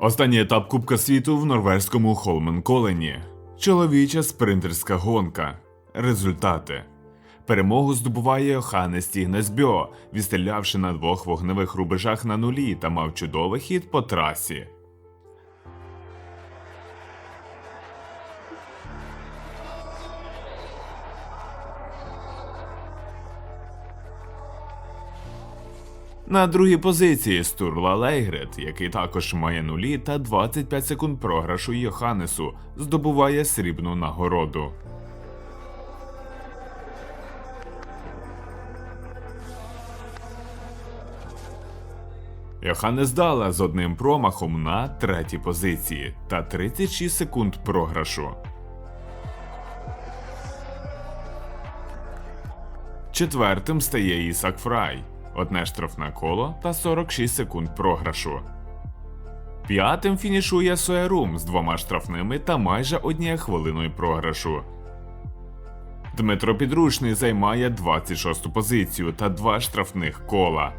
Останній етап Кубка світу в норвезькому Холменколені. Чоловіча спринтерська гонка. Результати. Перемогу здобуває Йоханнес Стігнесбьо, відстрілявши на двох вогневих рубежах на нулі та мав чудовий хід по трасі. На другій позиції Стурла Лейгрет, який також має нулі та 25 секунд програшу Йоханнесу, здобуває срібну нагороду. Йоханнес Дала з одним промахом на третій позиції та 36 секунд програшу. Четвертим стає Ісак Фрай, одне штрафне коло та 46 секунд програшу. П'ятим фінішує Суерум з двома штрафними та майже однією хвилиною програшу. Дмитро Підручний займає 26 позицію та два штрафних кола.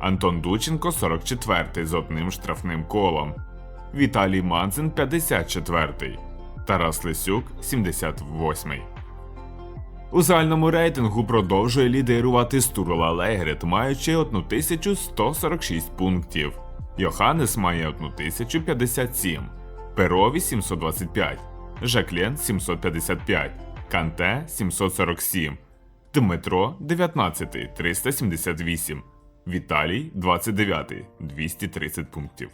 Антон Дученко 44 з одним штрафним колом. Віталій Манцин 54. Тарас Лисюк 78. У загальному рейтингу продовжує лідерувати Стурла Легрет, маючи 1146 пунктів. Йоханнес має 1057, Перо 725, Жаклен 755, Канте 747, Дмитро 19 378, Віталій 29 230 пунктів.